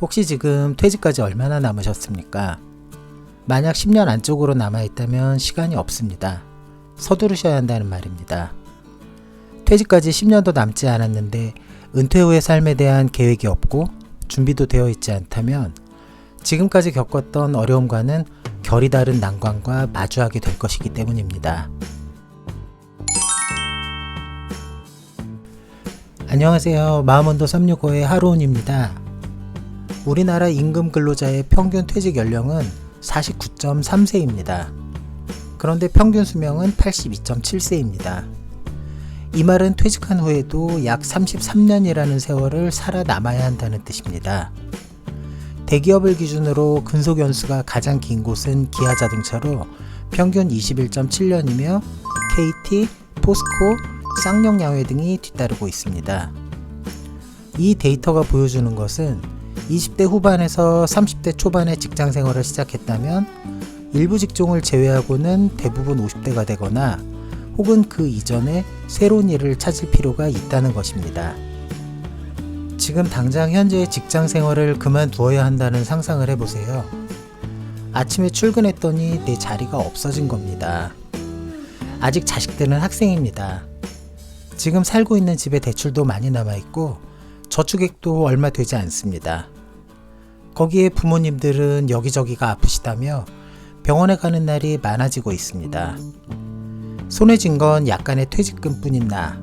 혹시 지금 퇴직까지 얼마나 남으셨습니까? 만약 10년 안쪽으로 남아있다면 시간이 없습니다. 서두르셔야 한다는 말입니다. 퇴직까지 10년도 남지 않았는데 은퇴 후의 삶에 대한 계획이 없고 준비도 되어 있지 않다면 지금까지 겪었던 어려움과는 결이 다른 난관과 마주하게 될 것이기 때문입니다. 안녕하세요. 마음원도 365의 하루온입니다. 우리나라 임금 근로자의 평균 퇴직 연령은 49.3세입니다. 그런데 평균 수명은 82.7세입니다. 이 말은 퇴직한 후에도 약 33년이라는 세월을 살아남아야 한다는 뜻입니다. 대기업을 기준으로 근속 연수가 가장 긴 곳은 기아 자동차로 평균 21.7년이며 KT, 포스코, 쌍용 양회 등이 뒤따르고 있습니다. 이 데이터가 보여주는 것은 20대 후반에서 30대 초반의 직장 생활을 시작했다면 일부 직종을 제외하고는 대부분 50대가 되거나 혹은 그 이전에 새로운 일을 찾을 필요가 있다는 것입니다. 지금 당장 현재의 직장 생활을 그만두어야 한다는 상상을 해보세요. 아침에 출근했더니 내 자리가 없어진 겁니다. 아직 자식들은 학생입니다. 지금 살고 있는 집에 대출도 많이 남아있고 저축액도 얼마 되지 않습니다. 거기에 부모님들은 여기저기가 아프시다며 병원에 가는 날이 많아지고 있습니다. 손에 쥔 건 약간의 퇴직금 뿐인 나.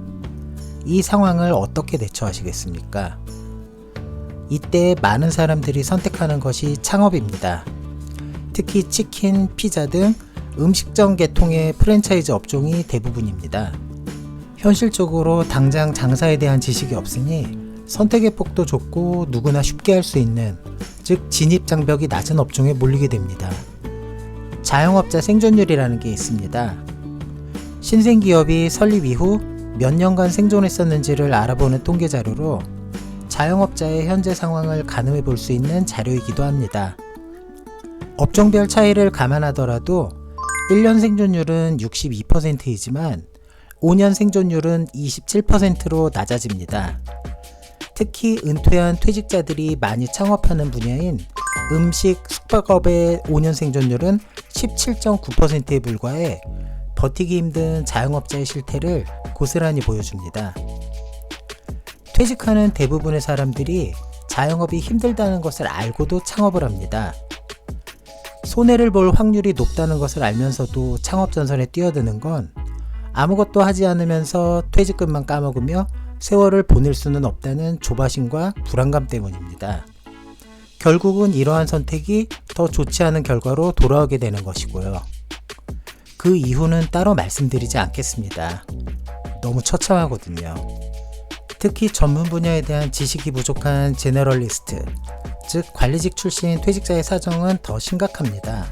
이 상황을 어떻게 대처하시겠습니까? 이때 많은 사람들이 선택하는 것이 창업입니다. 특히 치킨, 피자 등 음식점 계통의 프랜차이즈 업종이 대부분입니다. 현실적으로 당장 장사에 대한 지식이 없으니 선택의 폭도 좁고 누구나 쉽게 할 수 있는 즉 진입 장벽이 낮은 업종에 몰리게 됩니다. 자영업자 생존율이라는 게 있습니다. 신생 기업이 설립 이후 몇 년간 생존했었는지를 알아보는 통계 자료로 자영업자의 현재 상황을 가늠해 볼 수 있는 자료이기도 합니다. 업종별 차이를 감안하더라도 1년 생존율은 62%이지만 5년 생존율은 27%로 낮아집니다. 특히 은퇴한 퇴직자들이 많이 창업하는 분야인 음식, 숙박업의 5년 생존율은 17.9%에 불과해 버티기 힘든 자영업자의 실태를 고스란히 보여줍니다. 퇴직하는 대부분의 사람들이 자영업이 힘들다는 것을 알고도 창업을 합니다. 손해를 볼 확률이 높다는 것을 알면서도 창업 전선에 뛰어드는 건 아무것도 하지 않으면서 퇴직금만 까먹으며 세월을 보낼 수는 없다는 조바심과 불안감 때문입니다. 결국은 이러한 선택이 더 좋지 않은 결과로 돌아오게 되는 것이고요. 그 이유는 따로 말씀드리지 않겠습니다. 너무 처참하거든요. 특히 전문 분야에 대한 지식이 부족한 제너럴리스트, 즉 관리직 출신 퇴직자의 사정은 더 심각합니다.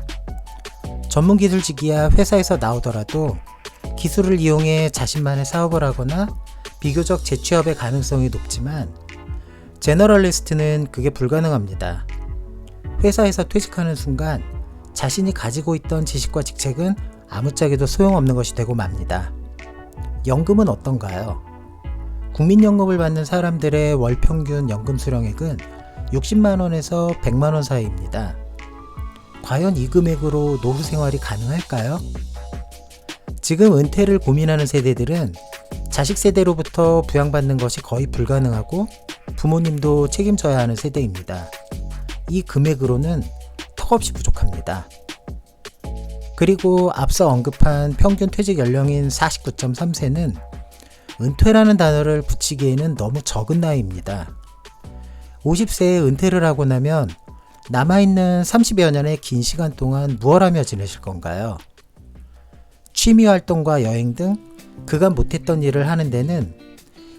전문 기술직이야 회사에서 나오더라도 기술을 이용해 자신만의 사업을 하거나 비교적 재취업의 가능성이 높지만 제너럴리스트는 그게 불가능합니다. 회사에서 퇴직하는 순간 자신이 가지고 있던 지식과 직책은 아무짝에도 소용없는 것이 되고 맙니다. 연금은 어떤가요? 국민연금을 받는 사람들의 월 평균 연금 수령액은 60만원에서 100만원 사이입니다. 과연 이 금액으로 노후 생활이 가능할까요? 지금 은퇴를 고민하는 세대들은 자식 세대로부터 부양받는 것이 거의 불가능하고 부모님도 책임져야 하는 세대입니다. 이 금액으로는 턱없이 부족합니다. 그리고 앞서 언급한 평균 퇴직 연령인 49.3세는 은퇴라는 단어를 붙이기에는 너무 적은 나이입니다. 50세에 은퇴를 하고 나면 남아있는 30여 년의 긴 시간 동안 무엇 하며 지내실 건가요? 취미 활동과 여행 등 그간 못했던 일을 하는 데는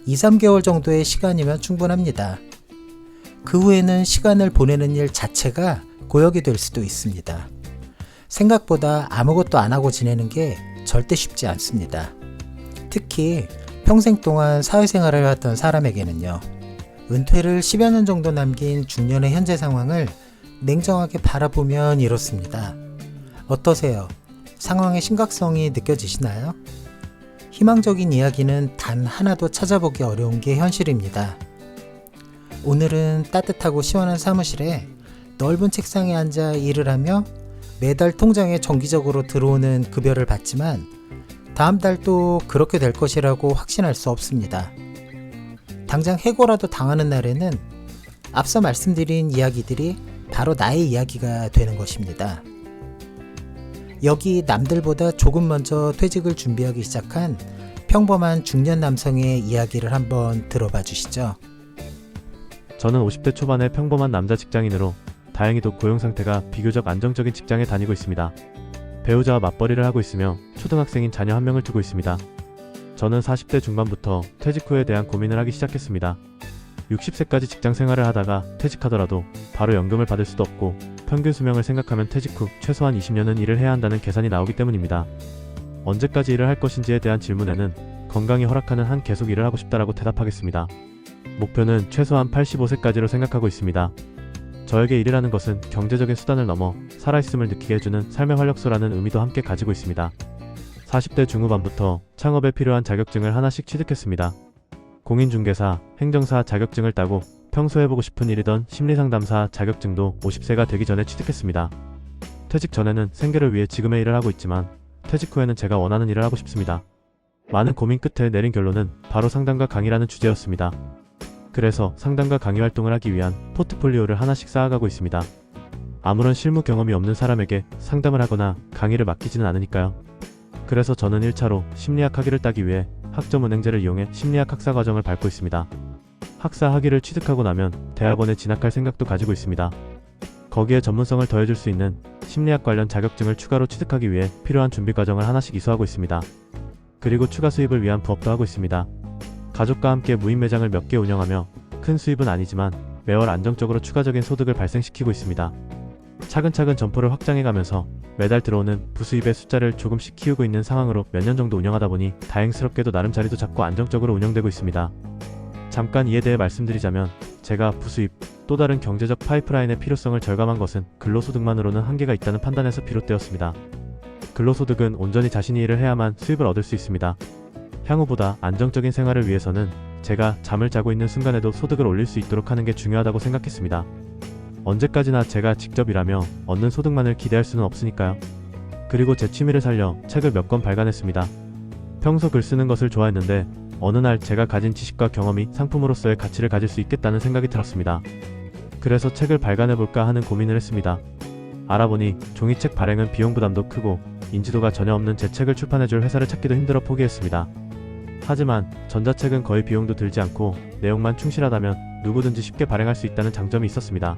2, 3개월 정도의 시간이면 충분합니다. 그 후에는 시간을 보내는 일 자체가 고역이 될 수도 있습니다. 생각보다 아무것도 안 하고 지내는 게 절대 쉽지 않습니다. 특히 평생 동안 사회생활을 해왔던 사람에게는요. 은퇴를 10여 년 정도 남긴 중년의 현재 상황을 냉정하게 바라보면 이렇습니다. 어떠세요? 상황의 심각성이 느껴지시나요? 희망적인 이야기는 단 하나도 찾아보기 어려운 게 현실입니다. 오늘은 따뜻하고 시원한 사무실에 넓은 책상에 앉아 일을 하며 매달 통장에 정기적으로 들어오는 급여를 받지만 다음 달도 그렇게 될 것이라고 확신할 수 없습니다. 당장 해고라도 당하는 날에는 앞서 말씀드린 이야기들이 바로 나의 이야기가 되는 것입니다. 여기 남들보다 조금 먼저 퇴직을 준비하기 시작한 평범한 중년 남성의 이야기를 한번 들어봐 주시죠. 저는 50대 초반의 평범한 남자 직장인으로 다행히도 고용 상태가 비교적 안정적인 직장에 다니고 있습니다. 배우자와 맞벌이를 하고 있으며 초등학생인 자녀 한 명을 두고 있습니다. 저는 40대 중반부터 퇴직 후에 대한 고민을 하기 시작했습니다. 60세까지 직장 생활을 하다가 퇴직하더라도 바로 연금을 받을 수도 없고 평균 수명을 생각하면 퇴직 후 최소한 20년은 일을 해야 한다는 계산이 나오기 때문입니다. 언제까지 일을 할 것인지에 대한 질문에는 건강이 허락하는 한 계속 일을 하고 싶다라고 대답하겠습니다. 목표는 최소한 85세까지로 생각하고 있습니다. 저에게 일이라는 것은 경제적인 수단을 넘어 살아있음을 느끼게 해주는 삶의 활력소라는 의미도 함께 가지고 있습니다. 40대 중후반부터 창업에 필요한 자격증을 하나씩 취득했습니다. 공인중개사, 행정사 자격증을 따고 평소 해보고 싶은 일이던 심리상담사 자격증도 50세가 되기 전에 취득했습니다. 퇴직 전에는 생계를 위해 지금의 일을 하고 있지만 퇴직 후에는 제가 원하는 일을 하고 싶습니다. 많은 고민 끝에 내린 결론은 바로 상담과 강의라는 주제였습니다. 그래서 상담과 강의 활동을 하기 위한 포트폴리오를 하나씩 쌓아가고 있습니다. 아무런 실무 경험이 없는 사람에게 상담을 하거나 강의를 맡기지는 않으니까요. 그래서 저는 1차로 심리학 학위를 따기 위해 학점 은행제를 이용해 심리학 학사 과정을 밟고 있습니다. 학사 학위를 취득하고 나면 대학원에 진학할 생각도 가지고 있습니다. 거기에 전문성을 더해줄 수 있는 심리학 관련 자격증을 추가로 취득하기 위해 필요한 준비 과정을 하나씩 이수하고 있습니다. 그리고 추가 수입을 위한 부업도 하고 있습니다. 가족과 함께 무인 매장을 몇 개 운영하며 큰 수입은 아니지만 매월 안정적으로 추가적인 소득을 발생시키고 있습니다. 차근차근 점포를 확장해가면서 매달 들어오는 부수입의 숫자를 조금씩 키우고 있는 상황으로 몇 년 정도 운영하다 보니 다행스럽게도 나름 자리도 잡고 안정적으로 운영되고 있습니다. 잠깐 이에 대해 말씀드리자면 제가 부수입 또 다른 경제적 파이프라인의 필요성을 절감한 것은 근로소득만으로는 한계가 있다는 판단에서 비롯되었습니다. 근로소득은 온전히 자신이 일을 해야만 수입을 얻을 수 있습니다. 향후보다 안정적인 생활을 위해서는 제가 잠을 자고 있는 순간에도 소득을 올릴 수 있도록 하는 게 중요하다고 생각했습니다. 언제까지나 제가 직접 일하며 얻는 소득만을 기대할 수는 없으니까요. 그리고 제 취미를 살려 책을 몇 권 발간했습니다. 평소 글 쓰는 것을 좋아했는데 어느 날 제가 가진 지식과 경험이 상품으로서의 가치를 가질 수 있겠다는 생각이 들었습니다. 그래서 책을 발간해볼까 하는 고민을 했습니다. 알아보니 종이책 발행은 비용 부담도 크고 인지도가 전혀 없는 제 책을 출판해줄 회사를 찾기도 힘들어 포기했습니다. 하지만 전자책은 거의 비용도 들지 않고 내용만 충실하다면 누구든지 쉽게 발행할 수 있다는 장점이 있었습니다.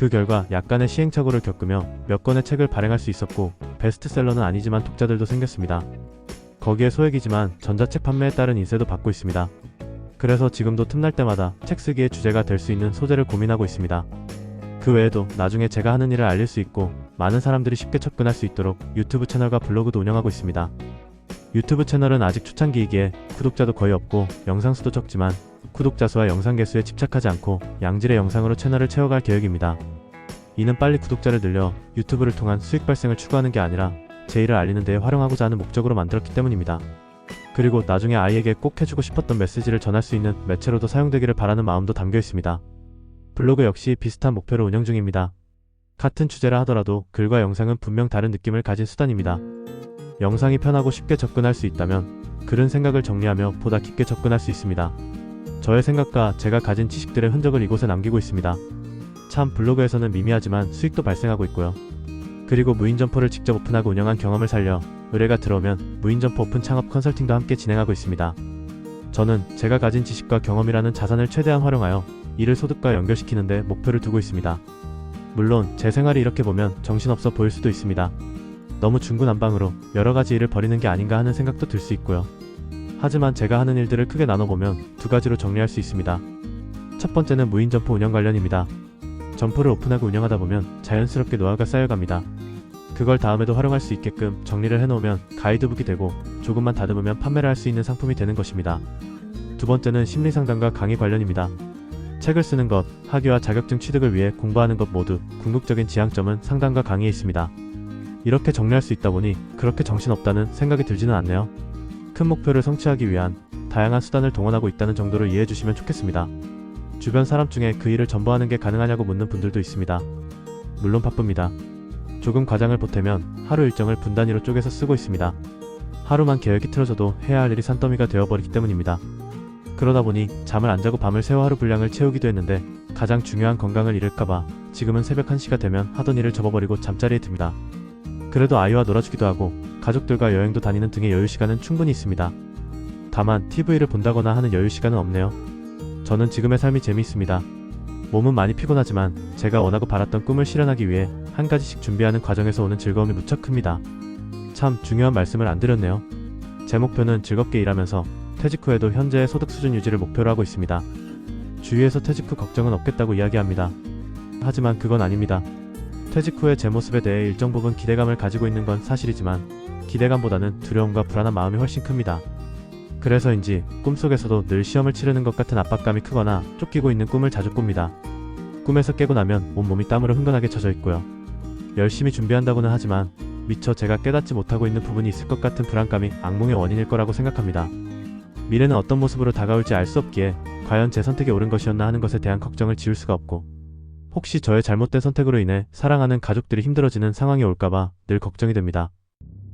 그 결과 약간의 시행착오를 겪으며 몇 권의 책을 발행할 수 있었고 베스트셀러는 아니지만 독자들도 생겼습니다. 거기에 소액이지만 전자책 판매에 따른 인세도 받고 있습니다. 그래서 지금도 틈날 때마다 책 쓰기의 주제가 될 수 있는 소재를 고민하고 있습니다. 그 외에도 나중에 제가 하는 일을 알릴 수 있고 많은 사람들이 쉽게 접근할 수 있도록 유튜브 채널과 블로그도 운영하고 있습니다. 유튜브 채널은 아직 초창기이기에 구독자도 거의 없고 영상 수도 적지만 구독자 수와 영상 개수에 집착하지 않고 양질의 영상으로 채널을 채워갈 계획입니다. 이는 빨리 구독자를 늘려 유튜브를 통한 수익 발생을 추구하는 게 아니라 제 일을 알리는 데 활용하고자 하는 목적으로 만들었기 때문입니다. 그리고 나중에 아이에게 꼭 해주고 싶었던 메시지를 전할 수 있는 매체로도 사용되기를 바라는 마음도 담겨 있습니다. 블로그 역시 비슷한 목표로 운영 중입니다. 같은 주제라 하더라도 글과 영상은 분명 다른 느낌을 가진 수단입니다. 영상이 편하고 쉽게 접근할 수 있다면 글은 생각을 정리하며 보다 깊게 접근할 수 있습니다. 저의 생각과 제가 가진 지식들의 흔적을 이곳에 남기고 있습니다. 참 블로그에서는 미미하지만 수익도 발생하고 있고요. 그리고 무인 점포를 직접 오픈하고 운영한 경험을 살려 의뢰가 들어오면 무인 점포 오픈 창업 컨설팅도 함께 진행하고 있습니다. 저는 제가 가진 지식과 경험이라는 자산을 최대한 활용하여 이를 소득과 연결시키는데 목표를 두고 있습니다. 물론 제 생활이 이렇게 보면 정신없어 보일 수도 있습니다. 너무 중구난방으로 여러 가지 일을 벌이는 게 아닌가 하는 생각도 들 수 있고요. 하지만 제가 하는 일들을 크게 나눠보면 두 가지로 정리할 수 있습니다. 첫 번째는 무인 점포 운영 관련입니다. 점포를 오픈하고 운영하다 보면 자연스럽게 노하우가 쌓여갑니다. 그걸 다음에도 활용할 수 있게끔 정리를 해놓으면 가이드북이 되고 조금만 다듬으면 판매를 할 수 있는 상품이 되는 것입니다. 두 번째는 심리 상담과 강의 관련입니다. 책을 쓰는 것, 학위와 자격증 취득을 위해 공부하는 것 모두 궁극적인 지향점은 상담과 강의에 있습니다. 이렇게 정리할 수 있다 보니 그렇게 정신없다는 생각이 들지는 않네요. 큰 목표를 성취하기 위한 다양한 수단을 동원하고 있다는 정도로 이해해 주시면 좋겠습니다. 주변 사람 중에 그 일을 전부 하는 게 가능하냐고 묻는 분들도 있습니다. 물론 바쁩니다. 조금 과장을 보태면 하루 일정을 분 단위로 쪼개서 쓰고 있습니다. 하루만 계획이 틀어져도 해야 할 일이 산더미가 되어버리기 때문입니다. 그러다 보니 잠을 안 자고 밤을 새워 하루 분량을 채우기도 했는데 가장 중요한 건강을 잃을까봐 지금은 새벽 1시가 되면 하던 일을 접어버리고 잠자리에 듭니다. 그래도 아이와 놀아주기도 하고 가족들과 여행도 다니는 등의 여유 시간은 충분히 있습니다. 다만 TV를 본다거나 하는 여유 시간은 없네요. 저는 지금의 삶이 재미있습니다. 몸은 많이 피곤하지만 제가 원하고 바랐던 꿈을 실현하기 위해 한 가지씩 준비하는 과정에서 오는 즐거움이 무척 큽니다. 참 중요한 말씀을 안 드렸네요. 제 목표는 즐겁게 일하면서 퇴직 후에도 현재의 소득 수준 유지를 목표로 하고 있습니다. 주위에서 퇴직 후 걱정은 없겠다고 이야기합니다. 하지만 그건 아닙니다. 퇴직 후의 제 모습에 대해 일정 부분 기대감을 가지고 있는 건 사실이지만 기대감보다는 두려움과 불안한 마음이 훨씬 큽니다. 그래서인지 꿈속에서도 늘 시험을 치르는 것 같은 압박감이 크거나 쫓기고 있는 꿈을 자주 꿉니다. 꿈에서 깨고 나면 온몸이 땀으로 흥건하게 젖어 있고요. 열심히 준비한다고는 하지만 미처 제가 깨닫지 못하고 있는 부분이 있을 것 같은 불안감이 악몽의 원인일 거라고 생각합니다. 미래는 어떤 모습으로 다가올지 알 수 없기에 과연 제 선택이 옳은 것이었나 하는 것에 대한 걱정을 지울 수가 없고 혹시 저의 잘못된 선택으로 인해 사랑하는 가족들이 힘들어지는 상황이 올까봐 늘 걱정이 됩니다.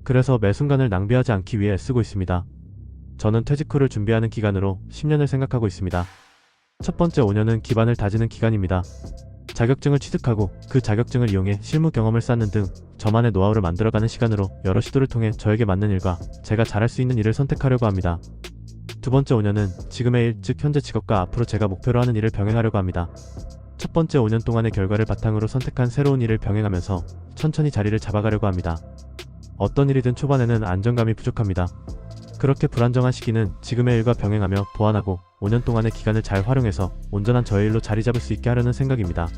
그래서 매 순간을 낭비하지 않기 위해 쓰고 있습니다. 저는 퇴직 후를 준비하는 기간으로 10년을 생각하고 있습니다. 첫 번째 5년은 기반을 다지는 기간입니다. 자격증을 취득하고 그 자격증을 이용해 실무 경험을 쌓는 등 저만의 노하우를 만들어가는 시간으로 여러 시도를 통해 저에게 맞는 일과 제가 잘할 수 있는 일을 선택하려고 합니다. 두 번째 5년은 지금의 일, 즉 현재 직업과 앞으로 제가 목표로 하는 일을 병행하려고 합니다. 첫 번째 5년 동안의 결과를 바탕으로 선택한 새로운 일을 병행하면서 천천히 자리를 잡아가려고 합니다. 어떤 일이든 초반에는 안정감이 부족합니다. 그렇게 불안정한 시기는 지금의 일과 병행하며 보완하고 5년 동안의 기간을 잘 활용해서 온전한 저의 일로 자리 잡을 수 있게 하려는 생각입니다.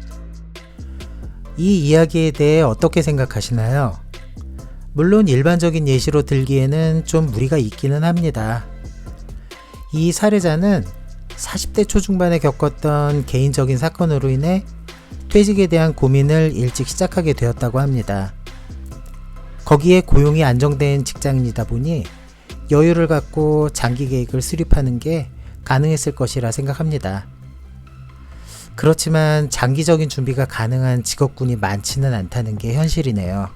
이 이야기에 대해 어떻게 생각하시나요? 물론 일반적인 예시로 들기에는 좀 무리가 있기는 합니다. 이 사례자는 40대 초중반에 겪었던 개인적인 사건으로 인해 퇴직에 대한 고민을 일찍 시작하게 되었다고 합니다. 거기에 고용이 안정된 직장인이다 보니 여유를 갖고 장기 계획을 수립하는 게 가능했을 것이라 생각합니다. 그렇지만 장기적인 준비가 가능한 직업군이 많지는 않다는 게 현실이네요.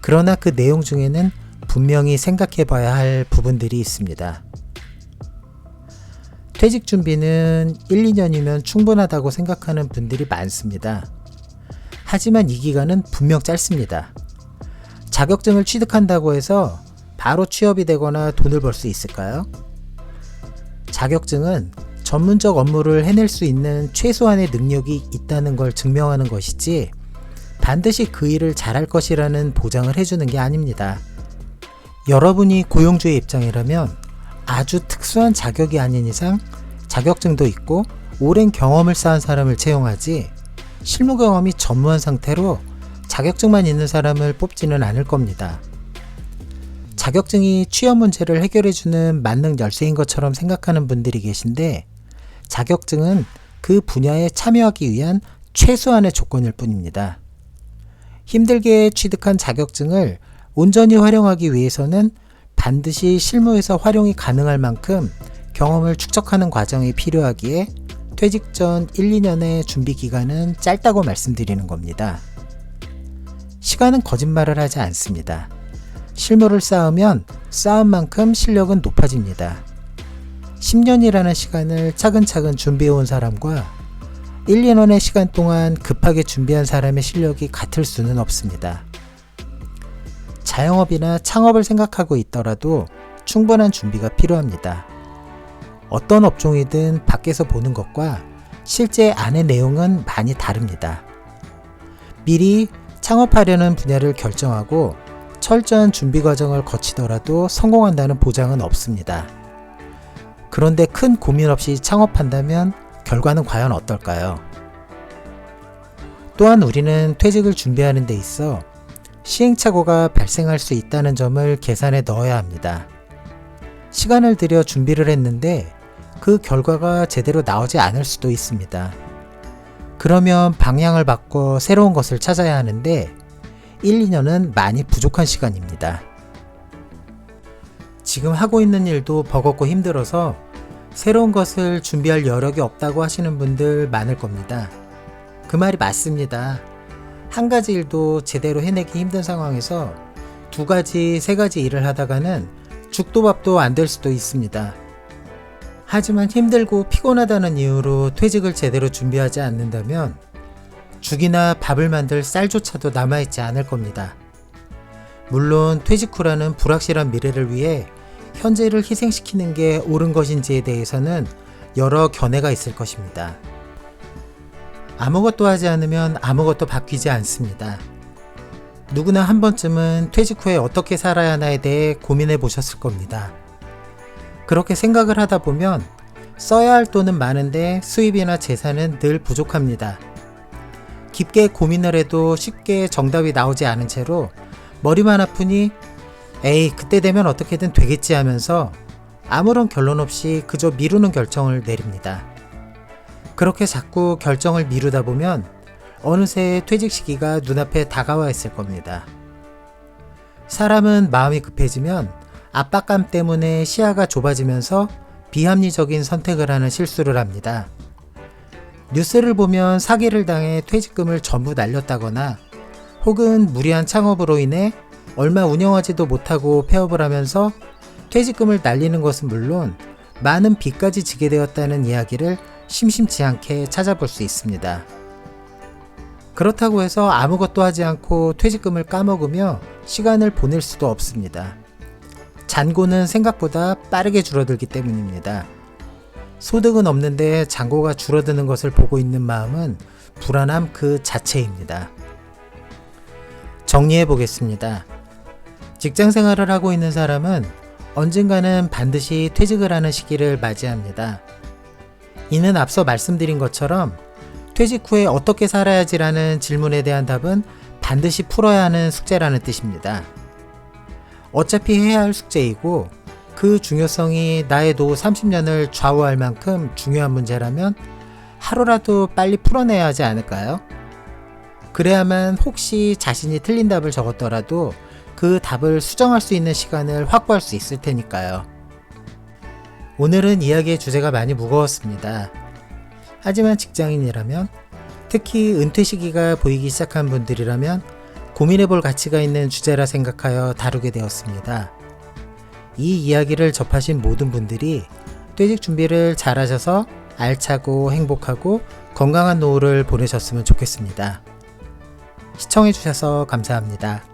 그러나 그 내용 중에는 분명히 생각해 봐야 할 부분들이 있습니다. 퇴직 준비는 1, 2년이면 충분하다고 생각하는 분들이 많습니다. 하지만 이 기간은 분명 짧습니다. 자격증을 취득한다고 해서 바로 취업이 되거나 돈을 벌 수 있을까요? 자격증은 전문적 업무를 해낼 수 있는 최소한의 능력이 있다는 걸 증명하는 것이지 반드시 그 일을 잘할 것이라는 보장을 해주는 게 아닙니다. 여러분이 고용주의 입장이라면 아주 특수한 자격이 아닌 이상 자격증도 있고 오랜 경험을 쌓은 사람을 채용하지 실무 경험이 전무한 상태로 자격증만 있는 사람을 뽑지는 않을 겁니다. 자격증이 취업 문제를 해결해주는 만능 열쇠인 것처럼 생각하는 분들이 계신데 자격증은 그 분야에 참여하기 위한 최소한의 조건일 뿐입니다. 힘들게 취득한 자격증을 온전히 활용하기 위해서는 반드시 실무에서 활용이 가능할 만큼 경험을 축적하는 과정이 필요하기에 퇴직 전 1, 2년의 준비 기간은 짧다고 말씀드리는 겁니다. 시간은 거짓말을 하지 않습니다. 실무를 쌓으면 쌓은 만큼 실력은 높아집니다. 10년이라는 시간을 차근차근 준비해온 사람과 1, 2년의 시간 동안 급하게 준비한 사람의 실력이 같을 수는 없습니다. 자영업이나 창업을 생각하고 있더라도 충분한 준비가 필요합니다. 어떤 업종이든 밖에서 보는 것과 실제 안의 내용은 많이 다릅니다. 미리 창업하려는 분야를 결정하고 철저한 준비 과정을 거치더라도 성공한다는 보장은 없습니다. 그런데 큰 고민 없이 창업한다면 결과는 과연 어떨까요? 또한 우리는 퇴직을 준비하는 데 있어 시행착오가 발생할 수 있다는 점을 계산에 넣어야 합니다. 시간을 들여 준비를 했는데 그 결과가 제대로 나오지 않을 수도 있습니다. 그러면 방향을 바꿔 새로운 것을 찾아야 하는데 1, 2년은 많이 부족한 시간입니다. 지금 하고 있는 일도 버겁고 힘들어서 새로운 것을 준비할 여력이 없다고 하시는 분들 많을 겁니다. 그 말이 맞습니다. 한 가지 일도 제대로 해내기 힘든 상황에서 두 가지, 세 가지 일을 하다가는 죽도 밥도 안 될 수도 있습니다. 하지만 힘들고 피곤하다는 이유로 퇴직을 제대로 준비하지 않는다면 죽이나 밥을 만들 쌀조차도 남아있지 않을 겁니다. 물론 퇴직 후라는 불확실한 미래를 위해 현재를 희생시키는 게 옳은 것인지에 대해서는 여러 견해가 있을 것입니다. 아무것도 하지 않으면 아무것도 바뀌지 않습니다. 누구나 한 번쯤은 퇴직 후에 어떻게 살아야 하나에 대해 고민해 보셨을 겁니다. 그렇게 생각을 하다 보면 써야 할 돈은 많은데 수입이나 재산은 늘 부족합니다. 깊게 고민을 해도 쉽게 정답이 나오지 않은 채로 머리만 아프니 에이 그때 되면 어떻게든 되겠지 하면서 아무런 결론 없이 그저 미루는 결정을 내립니다. 그렇게 자꾸 결정을 미루다 보면 어느새 퇴직 시기가 눈앞에 다가와 있을 겁니다. 사람은 마음이 급해지면 압박감 때문에 시야가 좁아지면서 비합리적인 선택을 하는 실수를 합니다. 뉴스를 보면 사기를 당해 퇴직금을 전부 날렸다거나 혹은 무리한 창업으로 인해 얼마 운영하지도 못하고 폐업을 하면서 퇴직금을 날리는 것은 물론 많은 빚까지 지게 되었다는 이야기를 심심치 않게 찾아볼 수 있습니다. 그렇다고 해서 아무것도 하지 않고 퇴직금을 까먹으며 시간을 보낼 수도 없습니다. 잔고는 생각보다 빠르게 줄어들기 때문입니다. 소득은 없는데 잔고가 줄어드는 것을 보고 있는 마음은 불안함 그 자체입니다. 정리해 보겠습니다. 직장 생활을 하고 있는 사람은 언젠가는 반드시 퇴직을 하는 시기를 맞이합니다. 이는 앞서 말씀드린 것처럼 퇴직 후에 어떻게 살아야지라는 질문에 대한 답은 반드시 풀어야 하는 숙제라는 뜻입니다. 어차피 해야 할 숙제이고 그 중요성이 나의 노후 30년을 좌우할 만큼 중요한 문제라면 하루라도 빨리 풀어내야 하지 않을까요? 그래야만 혹시 자신이 틀린 답을 적었더라도 그 답을 수정할 수 있는 시간을 확보할 수 있을 테니까요. 오늘은 이야기의 주제가 많이 무거웠습니다. 하지만 직장인이라면 특히 은퇴 시기가 보이기 시작한 분들이라면 고민해 볼 가치가 있는 주제라 생각하여 다루게 되었습니다. 이 이야기를 접하신 모든 분들이 퇴직 준비를 잘 하셔서 알차고 행복하고 건강한 노후를 보내셨으면 좋겠습니다. 시청해 주셔서 감사합니다.